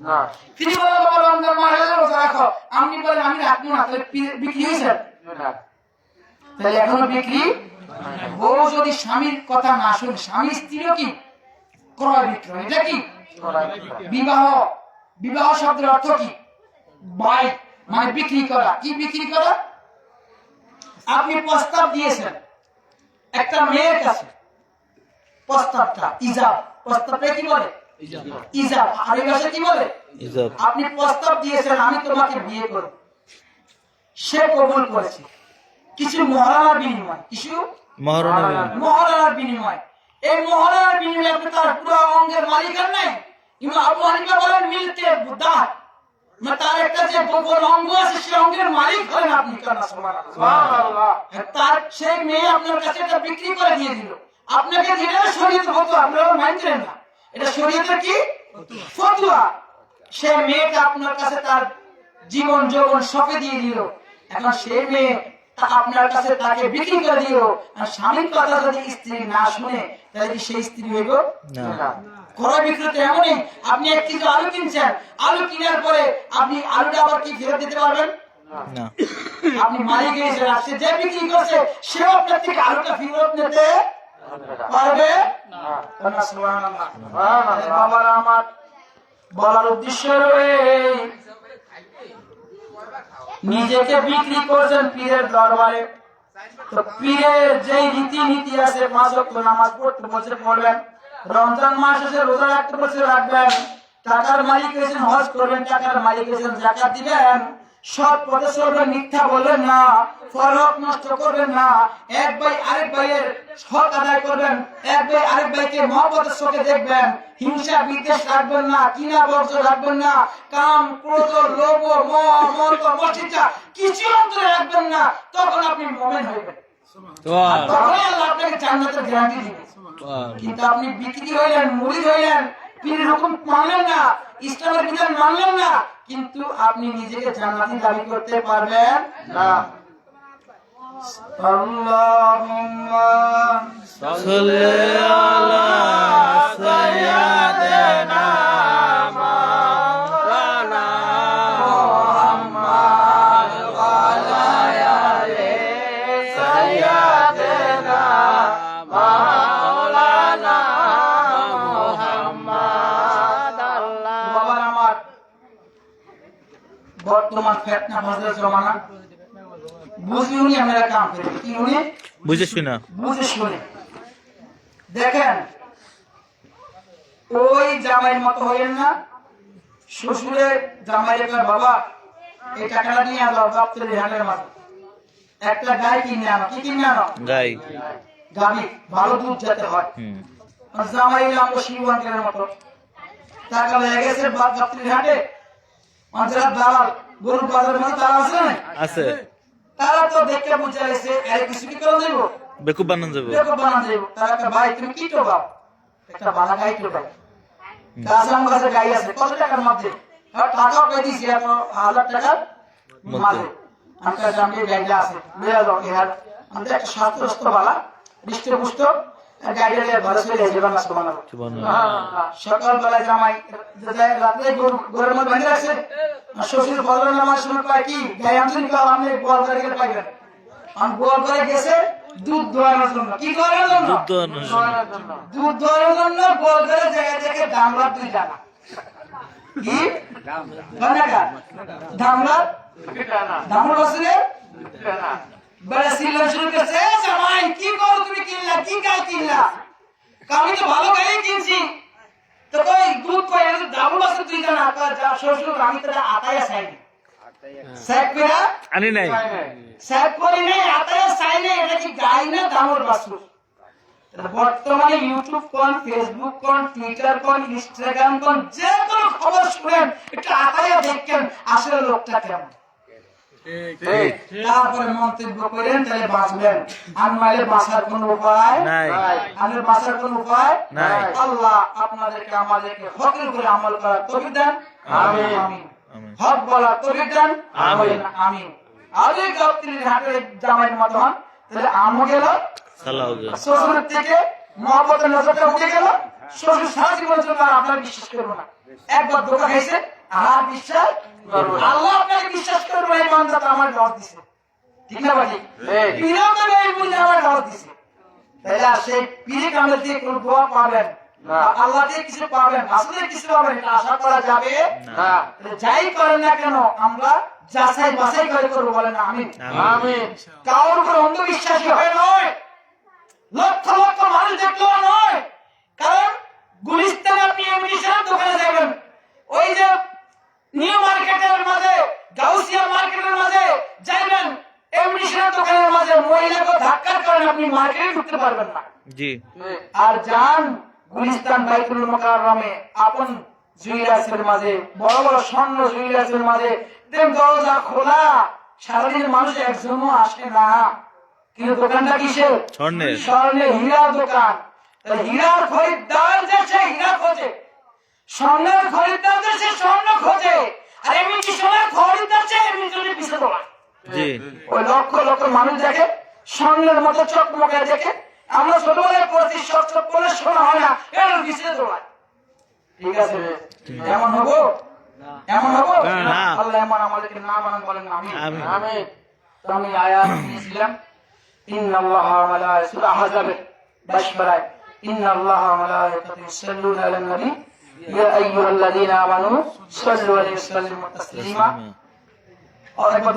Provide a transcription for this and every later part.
না। তিনি বলেন বাবা রমজান মাস আছে রোজা রাখো। আপনি বলেন আমি রাখব না তাহলে বিক্রি হয়েছে তাহলে এখনও বিক্রি? বউ যদি স্বামীর কথা না শুনে স্বামী স্ত্রীও কি? ক্রয় বিক্রয় এটা কি? বিবাহ। বিবাহ শব্দের অর্থ কি? বাই মানে বিক্রি করা। কি বিক্রি করা? আপনি প্রস্তাব দিয়েছেন। একটা মেয়ের কাছে। প্রস্তাবটা ইজাব। প্রস্তাবটা কি বলে? ইজাব। আরবি ভাষা কি বলে? ইজাব। আপনি প্রস্তাব দিয়েছেন আমি তোমাকে বিয়ে করব। সে কবুল করেছে। কিছু মহারানার বিনিময় কিছু মহারানার বিনিময়। এই মহারানার বিনিময়ে আপনি তার পুরো অঙ্গের মালিকার নাই? কিন্তু আবু হানিফা বলেন মিলতে দাঁত মানে তার একটা যে গোপন অঙ্গ আছে সে অঙ্গের মালিক হলেন আপনি কেন তার সেই মেয়ে আপনার কাছে এটা বিক্রি করে দিয়ে দিল। আপনাকে দিলে শরীয়ত হতো আপনারা মানছিলেন না। এটা শরীয়তের কি? ফতুয়া। সে মেয়েটা আপনার কাছে তার জীবন যৌবন সপে দিয়ে দিল। এখন সে মেয়ে আপনার কাছে তাকে বিক্রি করে আর স্বামীর কথা যদি স্ত্রী না শুনে তাহলে সেই স্ত্রী হইব? না। ক্রয় বিক্রয় তো এমনই। আপনি এক কেজি আলু কিনছেন। আলু কেনার পরে আপনি আলুটা আবার কি ফেরত দিতে পারবেন? আপনি মারি গিয়েছেন আর সে যে বিক্রি করছে সেও আপনার থেকে আলুটা ফেরত নিতে পারবে না, সুবহানাল্লাহ। আরে বাবারা আমার বলার উদ্দেশ্য রয়ে নিজেকে বিক্রি করছেন পীরের দরবারে। তো পীরের যেই রীতি নীতি আছে পাঁচ ওয়াক্ত নামাজ পড়তে বলছে পড়বেন রমজান মাস এসে রোজা একটা বলছে রাখবেন টাকার মালিক হয়েছেন হজ করবেন টাকার মালিক হয়েছেন জাকাত দিবেন। সৎ পথে চলবেন মিথ্যা বলবেন না ফরক নষ্ট করবেন না। এক ভাই আরেক ভাইয়ের হক আদায় করবেন এক ভাই আরেক ভাইকে মহব্বতের চোখে দেখবেন হিংসা বিদ্বেষ রাখবেন না কিনা বর্জ্য রাখবেন না কাম ক্রোধ লোভ মোহ মসজিদা কিছু অন্তরে রাখবেন না তখন আপনি মোমেন হইবেন আর তখনই আল্লাহ আপনাকে জান্নাতের গ্যারান্টি দিবে কিন্তু আপনি বিক্রি হইলেন মুড়ি হইলেন পীরের হুকুম মানলেন না ইসলামের বিধান মানলেন না কিন্তু আপনি নিজেকে জান্নাতি দাবি করতে পারবেন না। বুঝেছ না। বুঝে শুনে দেখেন ওই জামাইয়ের মতো হইলেন না। শ্বশুরের জামাই কয় বাবা এই টাকাটা নিয়ে আলো দপ্তরের হাটের মাঝে একটা গাই কিনে আনো কি কিনে আনো? গাই। গাবি ভালো দুধ যাতে হয়। আর জামাই এলাম শিবাঙ্কের মতো। টাকা লেগে গেছে দপ্তরের হাটে। আর যারা দালাল গরুর বাজারের মধ্যে তারা আছে না আছে। তারা তো দেখে বুঝে এর কিছু কি করে দেব বেকুব বানান যাবে। বেকুব বানান দেবো তারা একটা ভাই তুমি কি তো বাপ একটা বালা গাই তো ভাই। দাসাম কাছে গাই আছে কত টাকার মধ্যে? আর টাকা কই দিছি মাঝে আমরা গাইলা আছে লিয়া দাও ইহার আমাদের একটা বালা দৃষ্ট পুষ্ট গাইলা লিয়া ঘরে চলে যাবে না সুবহানাল্লাহ সুবহানাল্লাহ সকাল বেলায় জামাই যায় রাতে ঘরের মধ্যে বাঁধে রাখছে শ্বশুর ফজরের নামাজ শুনে পায় কি? গায়ে আনছেন কাল আপনি গোয়াল করে গেলে পাইবেন। আমি গোয়াল করে গেছে দুধ দোয়ানোর জন্য। কি করার জন্য? দুধ দোয়ানোর জন্য। গোয়াল করে জায়গায় জায়গায় দামলার দুই টাকা কি? টাকা দামলার দামলার বছরে বেড়া সিলেন শুরু করছে জামাই কি করো তুমি কিনলা? কি গাই কিনলা? আমি তো ভালো গাই কিনছি। তো কই দুধ কই? আমি ডাবল আছে তুই জানা যা শ্বশুর আমি তো আতায়া চাই। স্যাক পেরা আনি নাই। স্যাক করি নাই? আতায়া চাই নাই। এটা কি গাই না দামর বাসু বর্তমানে ইউটিউব কোন ফেসবুক কোন টুইটার কোন ইনস্টাগ্রাম কোন যে কোনো খবর শুনেন একটু আতায়া দেখেন আসলে লোকটা কেমন। তারপরে মন্তব্য করেন তাহলে বাঁচবেন। আর নাহলে বাঁচার কোন উপায় নাই। আমাদের বাঁচার কোন উপায় নাই। আল্লাহ আপনাদেরকে আমাদেরকে হকের উপরে আমল করার তৌফিক দেন। আমিন। আমিন। হক বলার তৌফিক দেন। আমিন। আমিন। আগে গাবতির হাটের জামাইয়ের মতো হন তাহলে আমও গেল। সালাহ শ্বশুরের থেকে মহাপতের নজরটা উঠে গেল। শ্বশুর সারা জীবনের জন্য আপনার বিশ্বাস করব না। একবার ধোকা খাইছে আর বিশ্বাস আল্লাহ আপনাকে বিশ্বাস করব এই মানটা আমার লস দিছে। ঠিক না বাজি পীরেও এই বুঝে আমার লস দিছে। তাহলে সেই পীরে কামে দিয়ে কোনো দোয়া পাবেন? আল্লাহ দিয়ে কিছু পাবেন আসলে কিছু পাবেন আশা করা যাবে? না। যাই করেন না কেন আমরা যাচাই বাছাই করে করব বলেন আমিন। কারোর উপর অন্ধবিশ্বাসী হয়ে নয়। লক্ষ লক্ষ মানুষ দেখলেও নয় কারণ গুলিস্তান আপনি এমনিশনের দোকানে যাবেন ওই যে নিউ মার্কেটের মাঝে গাউসিয়া মার্কেটের মাঝে যাইবেন এমনিশনের দোকানের মাঝে মহিলাকে ধাক্কার কারণে আপনি মার্কেটে ঢুকতে পারবেন না জি। আর যান গুলিস্তান বাইতুল মোকাররমে আপন জুইলাসের মাঝে বড় বড় স্বর্ণ জুইলাসের মাঝে দরজা খোলা সারাদিন মানুষ একজনও আসে না। কিন্তু দোকানটা কিসের? স্বর্ণের। স্বর্ণের হীরার দোকান। হীরার খরিদ্দার যে সে হীরা খোঁজে। স্বর্ণের খরিদ্দার যে সে স্বর্ণ খোঁজে। আর এমনি কি সোনার খরিদ্দার এমনি জন্য পিছিয়ে ওই লক্ষ লক্ষ মানুষ দেখে স্বর্ণের মতো চকমকে দেখে আমরা ছোটবেলায় পড়ছি সব সব বলে শোনা হয় না। এর পিছিয়ে দোড়ায় ঠিক আছে? এমন হব? এমন হব? আল্লাহ এমন আমাদেরকে না মানান বলেন আমি আমিন। আমিন। তো আমি আয়াত দিয়েছিলাম। ইন্নাল্লাহ ওয়া মালাইকাতুহু সূরা আহজাবের 22 পারায় ইন্নাল্লাহ ওয়া মালাইকাতুহু ইউসাল্লুনা আলান নবী। ইয়া আইয়ুহাল্লাযীনা আমানু সাল্লু আলাইহি ওয়া সাল্লিমু তাসলিমা। একবার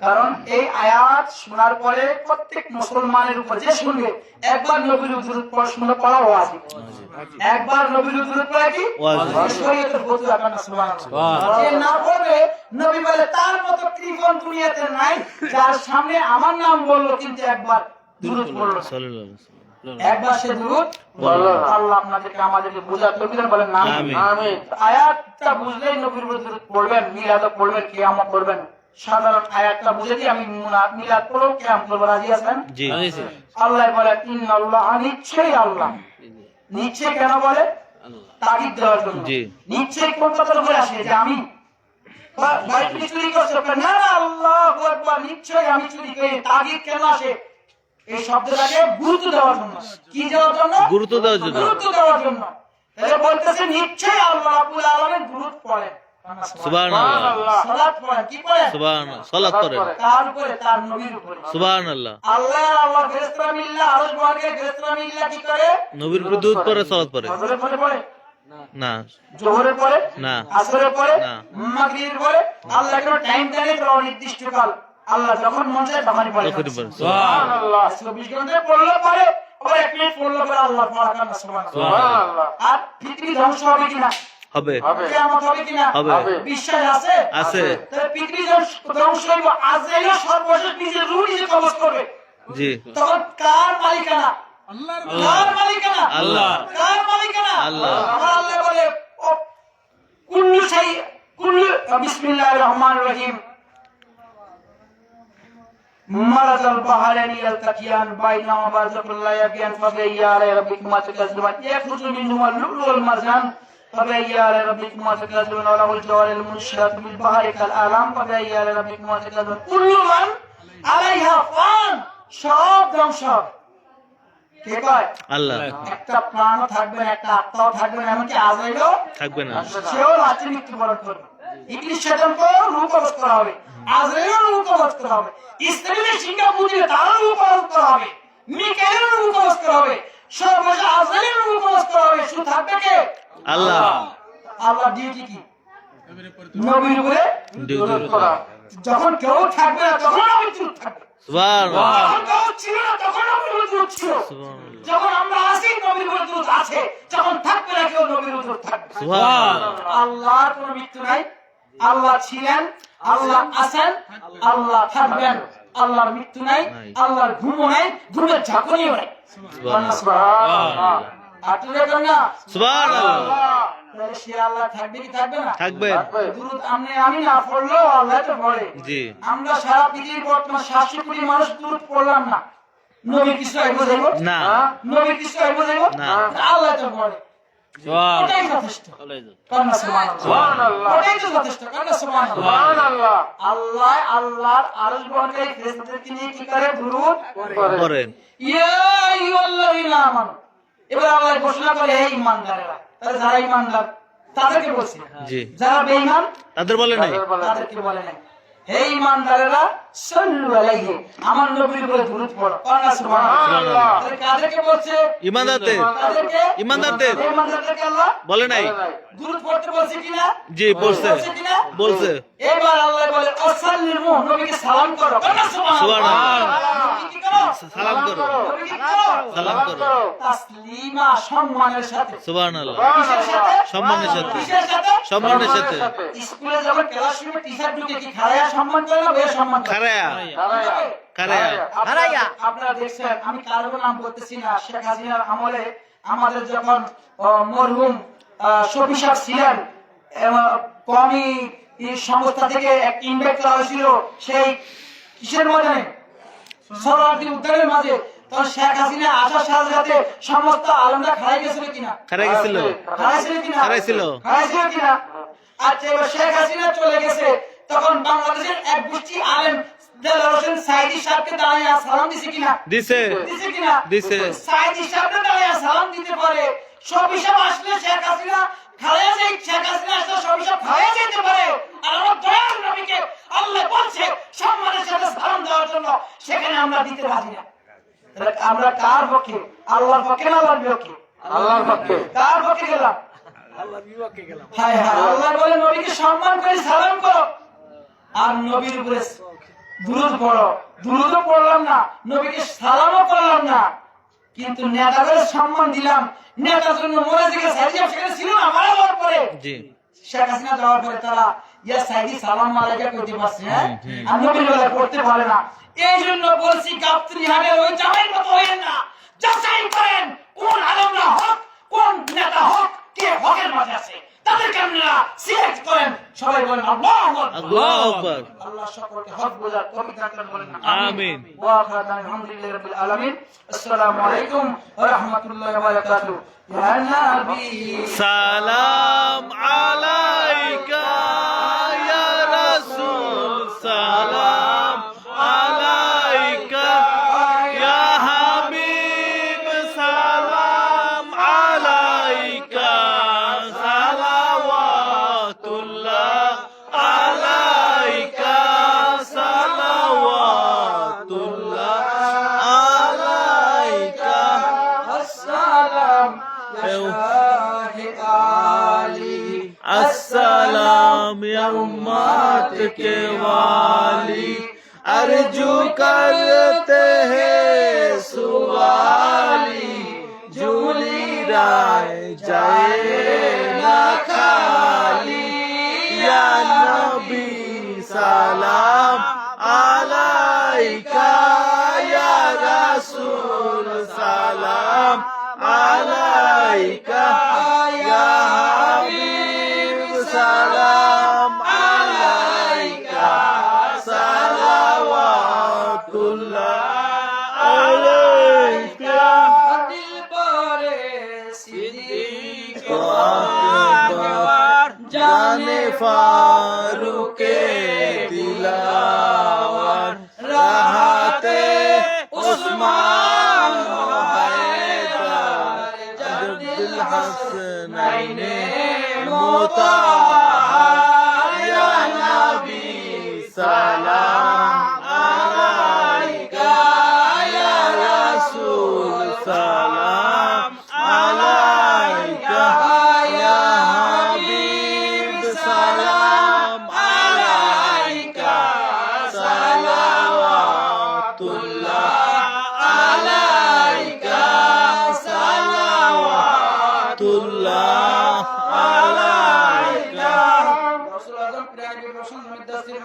কারণ এই আয়াত শোনার পরে প্রত্যেক মুসলমানের উপর যে শুনবে একবার নবীর উজুরুত পড়া পড়া একবার নবীর না নবী বলে তার মতো ত্রিভুবন দুনিয়াতে নাই যার সামনে আমার নাম বলল কিন্তু একবার পড়ল একবার সে না। আল্লাহ আপনাদেরকে আমাদেরকে বুঝার তৌফিক বলেন না। আমিন। আয়াতটা বুঝলেই নবীর দরুদ পড়বেন মিলাদ পড়বেন কিয়ামত পড়বেন সাধারণ আয়াতটা বুঝে দিয়ে আমি মিলাদ পড়ব কিয়াম করব। রাজি আছেন? জি। আল্লাহ বলেন ইন্নাল্লাহ নিশ্চয়ই আল্লাহ। নিশ্চয় কেন বলে? তাগিদ দেওয়ার জন্য। জি। নিশ্চয়ই কোন কথার উপরে আসে? যে আমি চুরি করছ। না আল্লাহু আকবার নিশ্চয়ই আমি চুরি করি। তাগিদ কেন আসে? এই শব্দটাকে গুরুত্ব দেওয়ার জন্য। কি দেওয়ার জন্য? গুরুত্ব দেওয়ার জন্য। গুরুত্ব দেওয়ার জন্য। তাহলে বলতেছে নিশ্চয়ই আল্লাহ রাব্বুল আলামিন গুরুত্ব পড়েন। সুবহানাল্লাহ। সুবহানাল্লাহ। সালাত পড়েন। কি পড়েন? সুবহানাল্লাহ। সালাত করেন তার উপরে তার নবীর উপরে। সুবহানাল্লাহ। আল্লাহ আল্লাহ ফেরেশতারা মিল্লা আরশ মহানকে ফেরেশতারা মিল্লা কি করে? নবীর উপর দুধ পরে সালাত পরে ফজরের পরে পড়ে? না। জোহরের পরে? না। আসরের পরে? না। মাগরিবের পরে? আল্লাহ কোনো টাইম দেয় নির্দিষ্ট কাল আল্লাহ যখন মন চায় তখনই পড়ে। সুবহানাল্লাহ। 24 ঘণ্টা পড়লে পরে আবার এক মিনিট পড়লে পরে আল্লাহ পড়া সুবহানাল্লাহ। সুবহানাল্লাহ। আর পৃথিবী ধ্বংস হবে কিনা? হবে। হবে। কিয়ামত হবে কিনা? হবে। বিশ্বাস আছে? আছে। তাহলে পৃথিবী ধ্বংস- ধ্বংস হইব আজরাইল সর্বশেষ নিজের রূহ নিজে কবজ করবে। জি। তখন কার মালিকানা? কার মালিকানা? আল্লাহ। কার মালিকানা? আল্লাহ। আমার আল্লাহ বলে ও কুল্লু শাই কুল্লু বিসমিল্লাহির রহমানির রহিম। مرض البحرين يلتقيان بينهما برزخ لا يبغيان فبأي آلاء ربكما تكذبان يخرج منهما اللؤلؤ والمرجان فبأي آلاء ربكما تكذبان وله الجوار المنشآت في البحر كالأعلام فبأي آلاء ربكما تكذبان كل من عليها فان সব ধ্বংস কে কয় আল্লাহ একটা প্রাণও থাকবে না একটা আত্মাও থাকবে না এমনকি আজরাইলও থাকবে না সেও লাঠির মৃত্যুবরণ করবে ইংলিশ শয়তানকেও রূপবত করা হবে। আজরাইলেরও রূপবত করা হবে। ইসরায়েলের সিংহা বুঝিয়ে তারও রূপবত করা হবে। মিকাইলেরও রূপবত করা হবে। সর্বশেষ আজরাইলেরও রূপবত করা হবে। শুধু থাকবে কে? আল্লাহ। আল্লাহ ডিউটি কি? নবীর উপরে ডিউটি দরুদ যখন কেউ থাকবে না তখন আমি চুপ থাকবে। যখন আমরা আছি নবীর আছে। যখন থাকবে না কেউ নবীর থাকবে আল্লাহর কোনো মৃত্যু নাই। আল্লাহ ছিলেন আল্লাহ আছেন আল্লাহ থাকবেন। আল্লাহর মৃত্যু নাই আল্লাহর ঘুমও নাই ঘুমের ঝাঁকুনিও নাই। আমরা সারা পৃথিবীর বর্তমান সাতশো কোটি মানুষ দুরুদ পড়লাম না। নবী কিছু না। নবী কিছু না। আল্লাহ তো পড়ে। আল্লাহ আল্লাহর আরশ বহনকারী ফেরেশতাদেরকে নিয়ে কি করে? করেন। ইয়া আইয়ুহাল্লাযীনা আমানু। এবার আল্লাহ ঘোষণা করে হে ঈমানদারেরা যারা ঈমানদার তাদেরকে বলছে জি। যারা বেঈমান তাদের বলে নাই। তাদেরকে বলে নাই। হে ঈমানদারেরা আলাইহি আমার নবীর উপরে দুরূদ পড়ো। কন্যা সুবহানাল্লাহ। সুবহানাল্লাহ। তাহলে কাদেরকে বলছে? ইমানদারদের। তাদেরকে ইমানদারদের। হে ঈমানদারদেরকে আল্লাহ বলে নাই। দুরূদ পড়তে বলছে কিনা? জি বলছে। বলছে। এবার আল্লাহ বলে অসাল্লির নবীকে সালাম করো। সুবহানাল্লাহ। সালাম করো। সালাম তাসলিমা সম্মানের সাথে। সুবহানাল্লাহ। সম্মানের সাথে। সম্মানের সাথে। স্কুলে যখন ক্লাসরুমে টিচার ঢুকে কি খারায়া সম্মান করে না? সম্মান করে। খারায়া খারায়া আপনারা আপনারা দেখছেন আমি কারও নাম বলতেছি না শেখ হাসিনার আমলে আমাদের যখন মরহুম শফি সাহেব ছিলেন কমি সংস্থা থেকে এক ইনভেক্ট করা হয়েছিল সেই কিসের ময়দানে? সরাটি উদ্যানের মাঝে। তখন শেখ হাসিনা আসার সাথে সাথে সমস্ত আলমরা খারাই গেছিল কিনা? খারাই গেছিল। হারাইছিল কিনা? হারাইছিল। হারাইছিল কিনা? আচ্ছা এবার শেখ হাসিনা চলে গেছে। তখন বাংলাদেশের এক গোষ্ঠী আলেম হোসেন সাইদি সাহেবকে দাঁড়ায় সালাম দিছে কিনা? দিছে। দিছে কিনা? দিছে। সাইদি সাহেবকে দাঁড়ায় সালাম দিতে পারে। সব হিসাব আসলে শেখ হাসিনা খালায়া যাই শেখ হাসিনা আসলে সব হিসাব খালায়া যেতে পারে। আর আমার দয়াল নবীকে আল্লাহ বলছে সম্মানের সাথে সালাম দেওয়ার জন্য সেখানে আমরা দিতে রাজি না। আমরা কার পক্ষে? আল্লাহর পক্ষে না আল্লাহর বিপক্ষে? আল্লাহর পক্ষে। কার পক্ষে গেলাম। হায় হায় আল্লাহ বলে নবীকে সম্মান করে সালাম করো। আর নবীর উপরে দুরুদ পড়ো। দুরুদও পড়লাম না নবীকে সালামও করলাম না। কিন্তু নেতাদের সম্মান দিলাম। নেতার জন্য থেকে সাইজিয়া সেখানে ছিল না মারা পরে। জি। শেখ হাসিনা যাওয়ার পরে তারা ইয়া সালাম মালাইকা করতে পারছে হ্যাঁ? আর নবীর পারে না। এই জন্য বলছি গাবতলি হাটের ওই জামাইয়ের মতো না। যাচাই করেন কোন আলমরা হক কোন নেতা হক কে হকের মাঝে আছে। তাদেরকে আপনারা সিলেক্ট করেন। সবাই বলেন আল্লাহ আল্লাহু আকবার। আল্লাহ সকলকে হক বোঝার তৌফিক দান করেন। বলেন আমিন। ওয়া আখিরু দাওয়ানা আলহামদুলিল্লাহি রাব্বিল আলামিন। আসসালামু আলাইকুম ওয়া রাহমাতুল্লাহি ওয়া বারাকাতুহু। ইয়া নবী। সালাম। السلام يا امات کے والی ارجو کرتے ہیں سوالی جھولی رائے جائے نہ خالی یا نبی سلام علیکہ یا رسول سلام علیکہ হাসনাইনে মোতাহার সালাওয়াতুল্লাহ আলাইকা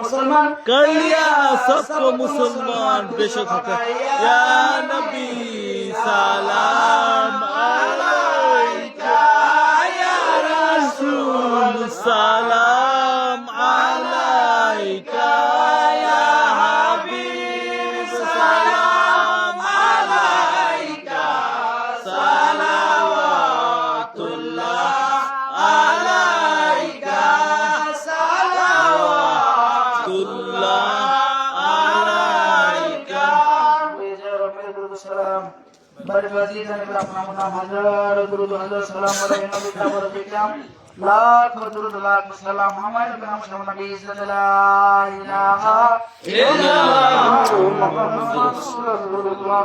मुसलमान? कर लिया सबको मुसलमान बेशक या नबी सलाम अलैका या रसूल सलाम সালাম আলাইহি নবী তাবার দেখলাম লাখ দরুদ লাখ সালাম আমার নাম সালাম নবী লা ইলাহা ইল্লাল্লাহু মুহাম্মাদুর রাসূলুল্লাহ